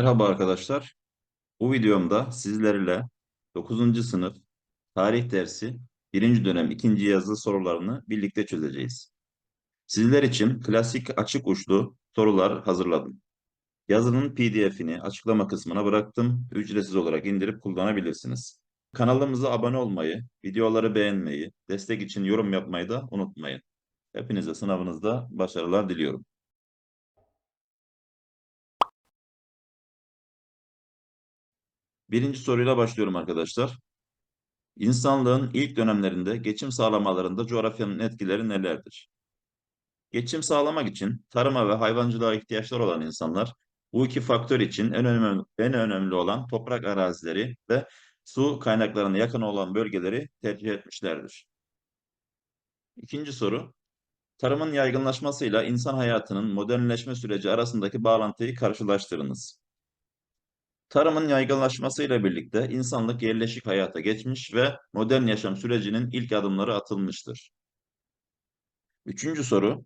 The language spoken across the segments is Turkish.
Merhaba arkadaşlar. Bu videomda sizlerle 9. sınıf tarih dersi 1. dönem 2. yazılı sorularını birlikte çözeceğiz. Sizler için klasik açık uçlu sorular hazırladım. Yazının PDF'ini açıklama kısmına bıraktım. Ücretsiz olarak indirip kullanabilirsiniz. Kanalımıza abone olmayı, videoları beğenmeyi, destek için yorum yapmayı da unutmayın. Hepinize sınavınızda başarılar diliyorum. Birinci soruyla başlıyorum arkadaşlar. İnsanlığın ilk dönemlerinde geçim sağlamalarında coğrafyanın etkileri nelerdir? Geçim sağlamak için tarıma ve hayvancılığa ihtiyaçları olan insanlar bu iki faktör için en önemli, en önemli olan toprak arazileri ve su kaynaklarına yakın olan bölgeleri tercih etmişlerdir. İkinci soru. Tarımın yaygınlaşmasıyla insan hayatının modernleşme süreci arasındaki bağlantıyı karşılaştırınız. Tarımın yaygınlaşmasıyla birlikte insanlık yerleşik hayata geçmiş ve modern yaşam sürecinin ilk adımları atılmıştır. Üçüncü soru,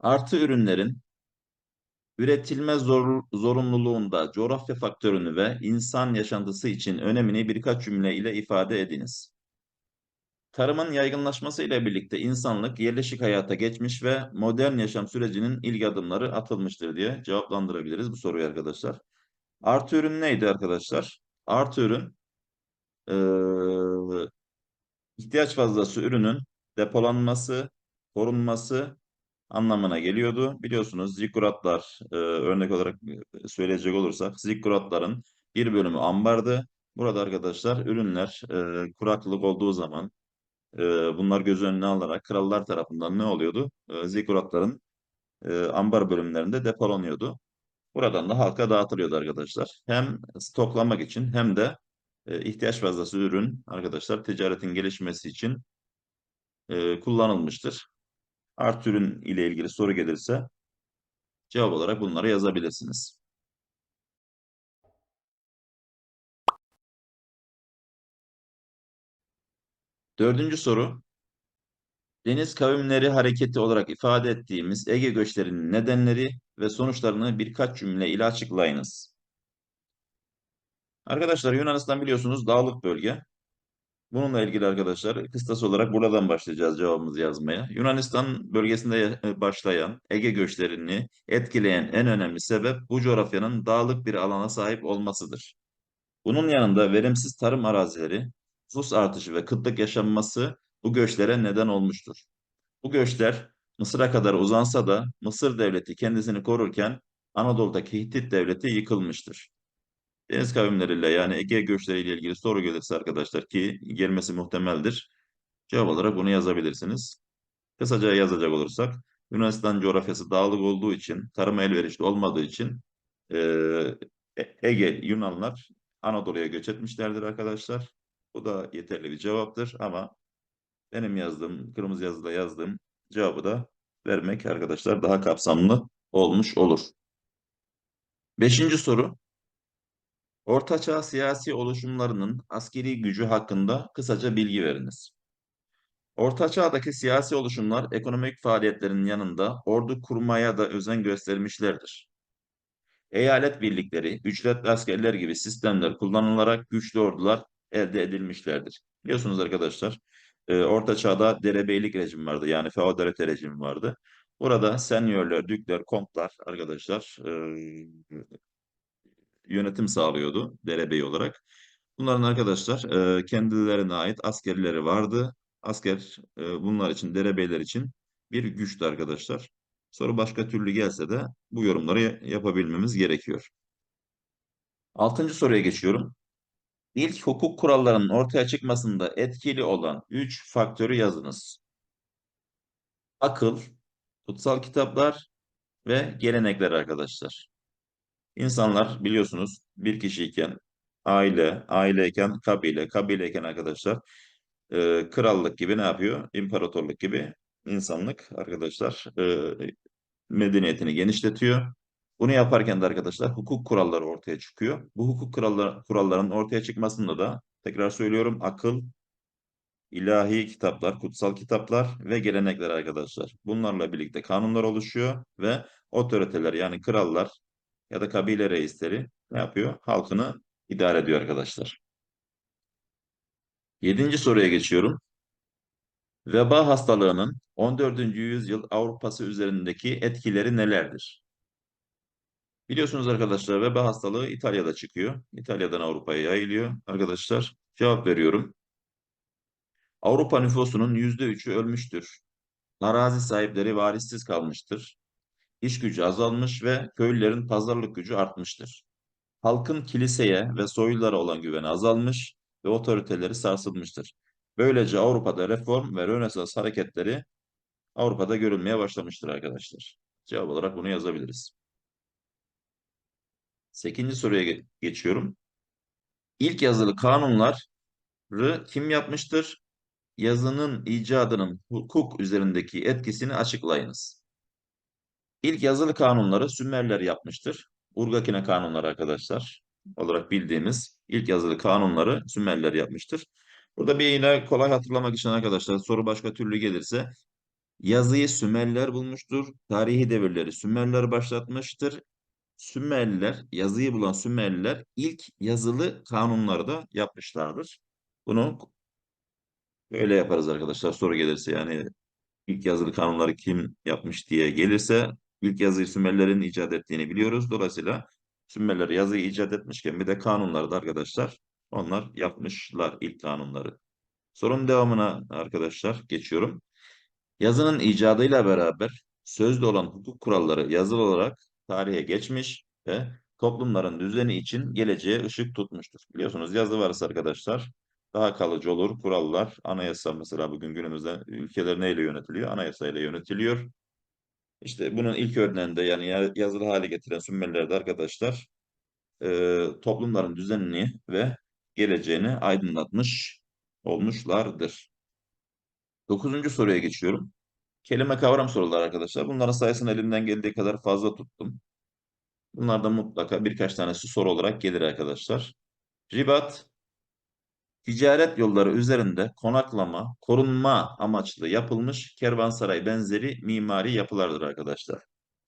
artı ürünlerin üretilme zor, zorunluluğunda coğrafya faktörünü ve insan yaşantısı için önemini birkaç cümle ile ifade ediniz. Tarımın yaygınlaşmasıyla birlikte insanlık yerleşik hayata geçmiş ve modern yaşam sürecinin ilk adımları atılmıştır diye cevaplandırabiliriz bu soruyu arkadaşlar. Artı ürün neydi arkadaşlar? Artı ürün ee, ihtiyaç fazlası ürünün depolanması, korunması anlamına geliyordu. Biliyorsunuz zikkuratlar e, örnek olarak söyleyecek olursak zikkuratların bir bölümü ambardı. Burada arkadaşlar ürünler e, kuraklık olduğu zaman e, bunlar göz önüne alarak krallar tarafından ne oluyordu? E, zikkuratların e, ambar bölümlerinde depolanıyordu. Buradan da halka dağıtılıyordu arkadaşlar. Hem stoklamak için hem de e, ihtiyaç fazlası ürün arkadaşlar ticaretin gelişmesi için e, kullanılmıştır. Art ürün ile ilgili soru gelirse cevap olarak bunları yazabilirsiniz. Dördüncü soru. Deniz kavimleri hareketi olarak ifade ettiğimiz Ege göçlerinin nedenleri ve sonuçlarını birkaç cümle ile açıklayınız. Arkadaşlar Yunanistan biliyorsunuz dağlık bölge. Bununla ilgili arkadaşlar kıstas olarak buradan başlayacağız cevabımızı yazmaya. Yunanistan bölgesinde başlayan Ege göçlerini etkileyen en önemli sebep bu coğrafyanın dağlık bir alana sahip olmasıdır. Bunun yanında verimsiz tarım arazileri, nüfus artışı ve kıtlık yaşanması bu göçlere neden olmuştur. Bu göçler Mısır'a kadar uzansa da Mısır devleti kendisini korurken Anadolu'daki Hitit devleti yıkılmıştır. Deniz kavimleriyle yani Ege göçleriyle ilgili soru gelirse arkadaşlar ki gelmesi muhtemeldir. Cevap olarak bunu yazabilirsiniz. Kısaca yazacak olursak Yunanistan coğrafyası dağlık olduğu için, tarıma elverişli olmadığı için e, Ege Yunanlar Anadolu'ya göç etmişlerdir arkadaşlar. Bu da yeterli bir cevaptır ama benim yazdığım, kırmızı yazıda yazdığım cevabı da vermek arkadaşlar daha kapsamlı olmuş olur. Beşinci soru. Ortaçağ siyasi oluşumlarının askeri gücü hakkında kısaca bilgi veriniz. Ortaçağ'daki siyasi oluşumlar ekonomik faaliyetlerin yanında ordu kurmaya da özen göstermişlerdir. Eyalet birlikleri, ücretli askerler gibi sistemler kullanılarak güçlü ordular elde edilmişlerdir. Biliyorsunuz arkadaşlar, e, Orta Çağ'da derebeylik rejimi vardı. Yani feodalite rejimi vardı. Burada senyörler, dükler, kontlar arkadaşlar e, yönetim sağlıyordu derebey olarak. Bunların arkadaşlar e, kendilerine ait askerleri vardı. Asker e, bunlar için, derebeyler için bir güçtü arkadaşlar. Soru başka türlü gelse de bu yorumları yapabilmemiz gerekiyor. Altıncı soruya geçiyorum. İlk hukuk kurallarının ortaya çıkmasında etkili olan üç faktörü yazınız. Akıl, kutsal kitaplar ve gelenekler arkadaşlar. İnsanlar biliyorsunuz bir kişiyken aile, aileyken kabile, kabileyken arkadaşlar e, krallık gibi ne yapıyor? İmparatorluk gibi insanlık arkadaşlar e, medeniyetini genişletiyor. Bunu yaparken de arkadaşlar hukuk kuralları ortaya çıkıyor. Bu hukuk kuralları, kuralların ortaya çıkmasında da tekrar söylüyorum akıl, ilahi kitaplar, kutsal kitaplar ve gelenekler arkadaşlar. Bunlarla birlikte kanunlar oluşuyor ve otoriteler yani krallar ya da kabile reisleri ne yapıyor? Halkını idare ediyor arkadaşlar. Yedinci soruya geçiyorum. Veba hastalığının 14. yüzyıl Avrupası üzerindeki etkileri nelerdir? Biliyorsunuz arkadaşlar veba hastalığı İtalya'da çıkıyor. İtalya'dan Avrupa'ya yayılıyor. Arkadaşlar cevap veriyorum. Avrupa nüfusunun %3'ü ölmüştür. Arazi sahipleri varissiz kalmıştır. İş gücü azalmış ve köylülerin pazarlık gücü artmıştır. Halkın kiliseye ve soylulara olan güveni azalmış ve otoriteleri sarsılmıştır. Böylece Avrupa'da reform ve Rönesans hareketleri Avrupa'da görülmeye başlamıştır arkadaşlar. Cevap olarak bunu yazabiliriz. Sekizinci soruya ge- geçiyorum. İlk yazılı kanunları kim yapmıştır? Yazının icadının hukuk üzerindeki etkisini açıklayınız. İlk yazılı kanunları Sümerler yapmıştır. Urgakine kanunları arkadaşlar olarak bildiğimiz ilk yazılı kanunları Sümerler yapmıştır. Burada bir yine kolay hatırlamak için arkadaşlar soru başka türlü gelirse yazıyı Sümerler bulmuştur. Tarihi devirleri Sümerler başlatmıştır. Sümerliler, yazıyı bulan Sümerliler ilk yazılı kanunları da yapmışlardır. Bunu öyle yaparız arkadaşlar soru gelirse yani ilk yazılı kanunları kim yapmış diye gelirse ilk yazıyı Sümerlerin icat ettiğini biliyoruz. Dolayısıyla Sümerler yazıyı icat etmişken bir de kanunları da arkadaşlar onlar yapmışlar ilk kanunları. Sorun devamına arkadaşlar geçiyorum. Yazının icadıyla beraber sözlü olan hukuk kuralları yazılı olarak tarihe geçmiş ve toplumların düzeni için geleceğe ışık tutmuştur. Biliyorsunuz yazı varsa arkadaşlar daha kalıcı olur. Kurallar, anayasa mesela bugün günümüzde ülkeler neyle yönetiliyor? Anayasayla yönetiliyor. İşte bunun ilk örneğinde yani ya- yazılı hale getiren Sümerler'de arkadaşlar e, toplumların düzenini ve geleceğini aydınlatmış olmuşlardır. Dokuzuncu soruya geçiyorum. Kelime kavram soruları arkadaşlar. Bunların sayısını elimden geldiği kadar fazla tuttum. Bunlardan mutlaka birkaç tanesi soru olarak gelir arkadaşlar. Ribat, ticaret yolları üzerinde konaklama, korunma amaçlı yapılmış kervansaray benzeri mimari yapılardır arkadaşlar.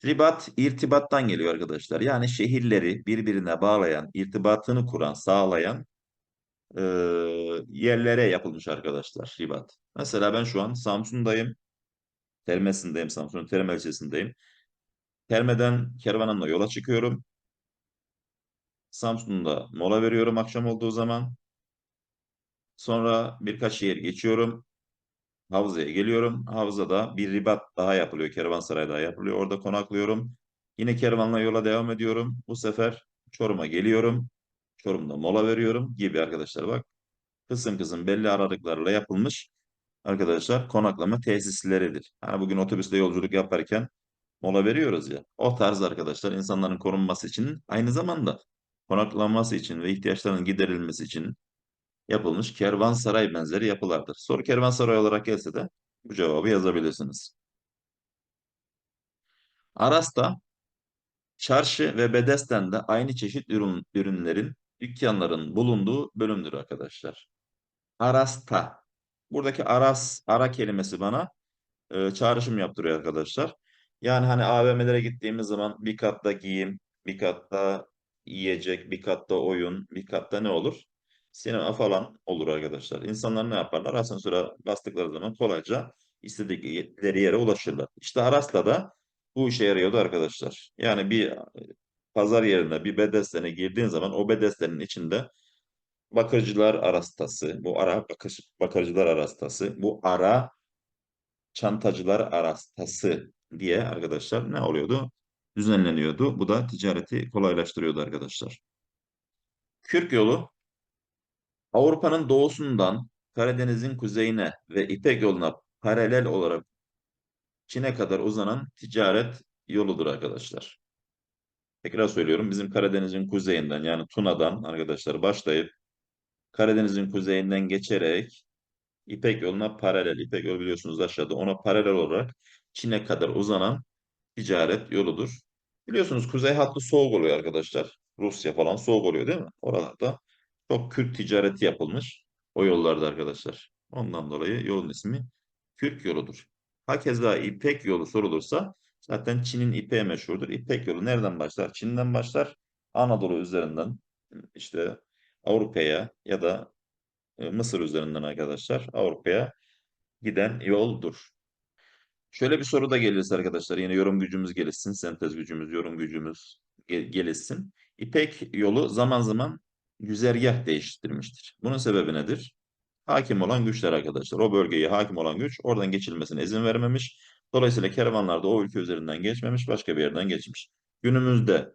Ribat, irtibattan geliyor arkadaşlar. Yani şehirleri birbirine bağlayan, irtibatını kuran, sağlayan e, yerlere yapılmış arkadaşlar ribat. Mesela ben şu an Samsun'dayım. Termesindeyim, Samsun'un Terme ilçesindeyim. Terme'den kervanımla yola çıkıyorum. Samsun'da mola veriyorum akşam olduğu zaman. Sonra birkaç şehir geçiyorum. Havza'ya geliyorum. Havza'da bir ribat daha yapılıyor. Kervansaray daha yapılıyor. Orada konaklıyorum. Yine kervanla yola devam ediyorum. Bu sefer Çorum'a geliyorum. Çorum'da mola veriyorum gibi arkadaşlar bak. Kısım kısım belli aralıklarla yapılmış arkadaşlar konaklama tesisleridir. Hani bugün otobüste yolculuk yaparken mola veriyoruz ya. O tarz arkadaşlar insanların korunması için aynı zamanda konaklanması için ve ihtiyaçlarının giderilmesi için yapılmış kervansaray benzeri yapılardır. Soru kervansaray olarak gelse de bu cevabı yazabilirsiniz. Aras'ta çarşı ve bedesten de aynı çeşit ürün, ürünlerin, dükkanların bulunduğu bölümdür arkadaşlar. Aras'ta. Buradaki aras, ara kelimesi bana e, çağrışım yaptırıyor arkadaşlar. Yani hani AVM'lere gittiğimiz zaman bir katta giyim, bir katta yiyecek, bir katta oyun, bir katta ne olur? Sinema falan olur arkadaşlar. İnsanlar ne yaparlar? Asansöre bastıkları zaman kolayca istedikleri yere ulaşırlar. İşte Aras'ta da bu işe yarıyordu arkadaşlar. Yani bir e, pazar yerine bir bedestene girdiğin zaman o bedestenin içinde bakırcılar arastası, bu ara bakır, bakırcılar arastası, bu ara çantacılar arastası diye arkadaşlar ne oluyordu? Düzenleniyordu. Bu da ticareti kolaylaştırıyordu arkadaşlar. Kürk yolu Avrupa'nın doğusundan Karadeniz'in kuzeyine ve İpek yoluna paralel olarak Çin'e kadar uzanan ticaret yoludur arkadaşlar. Tekrar söylüyorum bizim Karadeniz'in kuzeyinden yani Tuna'dan arkadaşlar başlayıp Karadeniz'in kuzeyinden geçerek İpek yoluna paralel, İpek yolu biliyorsunuz aşağıda ona paralel olarak Çin'e kadar uzanan ticaret yoludur. Biliyorsunuz kuzey hattı soğuk oluyor arkadaşlar. Rusya falan soğuk oluyor değil mi? Oralarda çok Kürk ticareti yapılmış o yollarda arkadaşlar. Ondan dolayı yolun ismi Kürk yoludur. Hakeza İpek yolu sorulursa zaten Çin'in ipeği meşhurdur. İpek yolu nereden başlar? Çin'den başlar. Anadolu üzerinden işte Avrupa'ya ya da e, Mısır üzerinden arkadaşlar Avrupa'ya giden yoldur. Şöyle bir soru da gelirse arkadaşlar yine yorum gücümüz gelişsin, sentez gücümüz, yorum gücümüz ge- gelişsin. İpek yolu zaman zaman güzergah değiştirmiştir. Bunun sebebi nedir? Hakim olan güçler arkadaşlar. O bölgeye hakim olan güç oradan geçilmesine izin vermemiş. Dolayısıyla kervanlar da o ülke üzerinden geçmemiş, başka bir yerden geçmiş. Günümüzde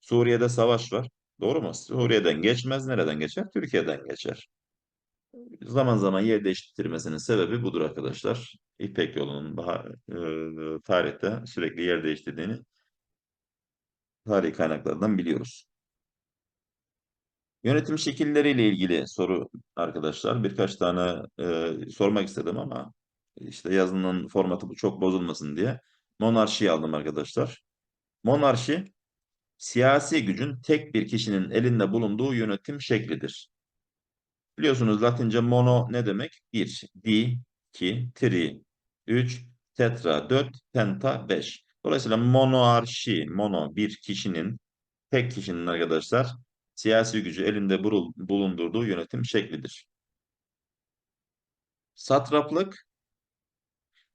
Suriye'de savaş var. Doğru mu? Suriye'den geçmez. Nereden geçer? Türkiye'den geçer. Zaman zaman yer değiştirmesinin sebebi budur arkadaşlar. İpek yolunun daha, e, tarihte sürekli yer değiştirdiğini tarihi kaynaklardan biliyoruz. Yönetim şekilleriyle ilgili soru arkadaşlar. Birkaç tane e, sormak istedim ama işte yazının formatı çok bozulmasın diye monarşiyi aldım arkadaşlar. Monarşi siyasi gücün tek bir kişinin elinde bulunduğu yönetim şeklidir. Biliyorsunuz Latince mono ne demek? Bir, di, iki, tri, üç, tetra, dört, penta, beş. Dolayısıyla monarşi, mono bir kişinin, tek kişinin arkadaşlar siyasi gücü elinde bulundurduğu yönetim şeklidir. Satraplık,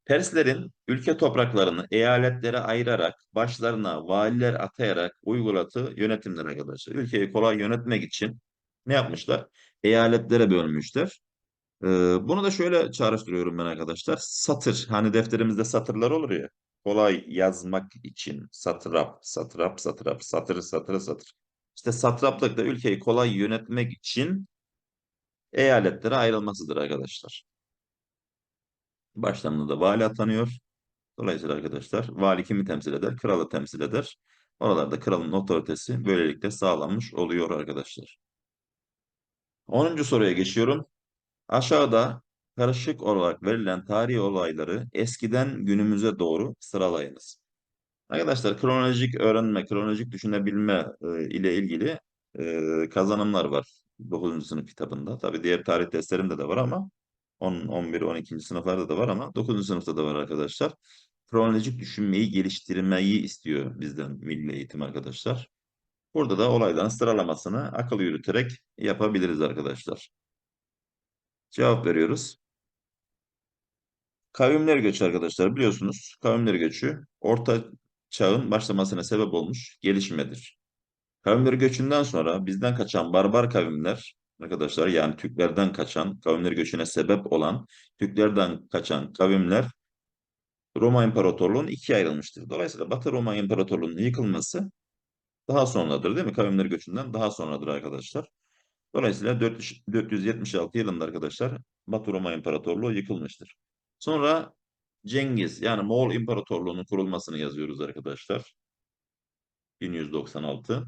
Perslerin ülke topraklarını eyaletlere ayırarak, başlarına valiler atayarak uyguladığı yönetimler arkadaşlar. Ülkeyi kolay yönetmek için ne yapmışlar? Eyaletlere bölmüşler. Ee, bunu da şöyle çağrıştırıyorum ben arkadaşlar. Satır, hani defterimizde satırlar olur ya. Kolay yazmak için satrap, satrap, satrap, satır, satır, satır. İşte satraplık da ülkeyi kolay yönetmek için eyaletlere ayrılmasıdır arkadaşlar. Başlarında da vali atanıyor. Dolayısıyla arkadaşlar vali kimi temsil eder? Kralı temsil eder. Oralarda kralın otoritesi böylelikle sağlanmış oluyor arkadaşlar. 10. soruya geçiyorum. Aşağıda karışık olarak verilen tarihi olayları eskiden günümüze doğru sıralayınız. Arkadaşlar kronolojik öğrenme, kronolojik düşünebilme e, ile ilgili e, kazanımlar var 9. sınıf kitabında. Tabii diğer tarih derslerimde de var ama 10, 11, 12. sınıflarda da var ama 9. sınıfta da var arkadaşlar. Kronolojik düşünmeyi geliştirmeyi istiyor bizden milli eğitim arkadaşlar. Burada da olayların sıralamasını akıl yürüterek yapabiliriz arkadaşlar. Cevap veriyoruz. Kavimler göçü arkadaşlar biliyorsunuz. Kavimler göçü orta çağın başlamasına sebep olmuş gelişmedir. Kavimler göçünden sonra bizden kaçan barbar kavimler arkadaşlar yani Türklerden kaçan kavimler göçüne sebep olan Türklerden kaçan kavimler Roma İmparatorluğu'nun ikiye ayrılmıştır. Dolayısıyla Batı Roma İmparatorluğu'nun yıkılması daha sonradır değil mi? Kavimler göçünden daha sonradır arkadaşlar. Dolayısıyla 476 yılında arkadaşlar Batı Roma İmparatorluğu yıkılmıştır. Sonra Cengiz yani Moğol İmparatorluğu'nun kurulmasını yazıyoruz arkadaşlar. 1196.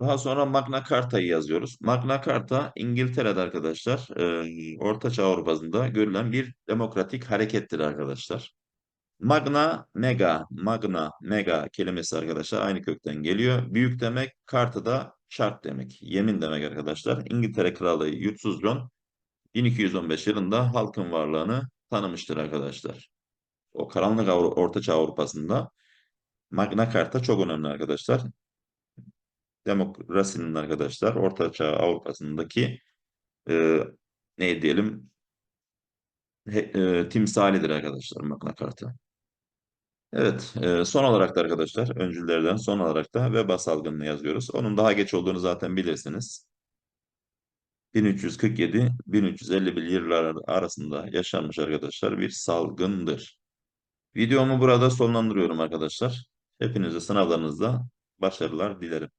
Daha sonra Magna Carta'yı yazıyoruz. Magna Carta İngiltere'de arkadaşlar e, Orta Çağ Avrupa'sında görülen bir demokratik harekettir arkadaşlar. Magna, mega, magna, mega kelimesi arkadaşlar aynı kökten geliyor. Büyük demek, kartı da şart demek. Yemin demek arkadaşlar. İngiltere Kralı Yutsuz John 1215 yılında halkın varlığını tanımıştır arkadaşlar. O karanlık Avru Orta Çağ Avrupa'sında Magna Carta çok önemli arkadaşlar. Demokrasinin arkadaşlar Orta Çağ Avrupa'sındaki e, ne diyelim he, e, timsalidir arkadaşlar Magna Carta. Evet, e, son olarak da arkadaşlar, öncüllerden son olarak da veba salgınını yazıyoruz. Onun daha geç olduğunu zaten bilirsiniz. 1347-1351 yıllar arasında yaşanmış arkadaşlar bir salgındır. Videomu burada sonlandırıyorum arkadaşlar. Hepinize sınavlarınızda başarılar dilerim.